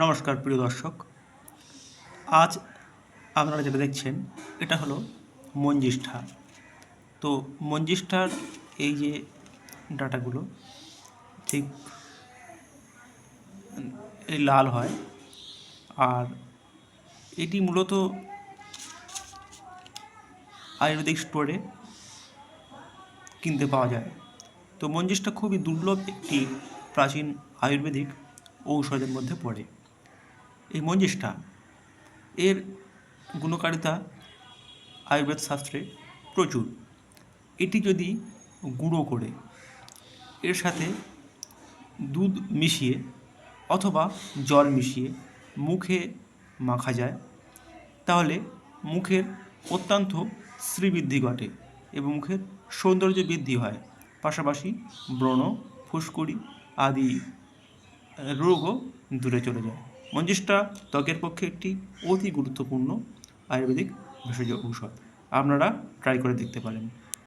নমস্কার প্রিয় দর্শক। আজ আপনারা যেটা দেখছেন, এটা হলো মঞ্জিষ্ঠা। তো মঞ্জিষ্ঠার এই যে ডাটাগুলো, ঠিক এই লাল হয়। আর এটি মূলত আয়ুর্বেদিক স্টোরে কিনতে পাওয়া যায়। তো মঞ্জিষ্ঠা খুবই দুর্লভ একটি প্রাচীন আয়ুর্বেদিক ঔষধের মধ্যে পড়ে। এই মঞ্জিষ্ঠা এর গুণকারিতা আয়ুর্বেদ শাস্ত্রে প্রচুর। এটি যদি গুঁড়ো করে, এর সাথে দুধ মিশিয়ে অথবা জল মিশিয়ে মুখে মাখা যায়, তাহলে মুখের অত্যন্ত শ্রীবৃদ্ধি ঘটে এবং মুখের সৌন্দর্য বৃদ্ধি হয়। পাশাপাশি ব্রণ, ফুসকুড়ি আদি রোগও দূরে চলে যায়। মঞ্জিষ্ঠা ত্বকের পক্ষে একটি অতি গুরুত্বপূর্ণ আয়ুর্বেদিক ভেষজ ঔষধ। আপনারা ট্রাই করে দেখতে পারেন।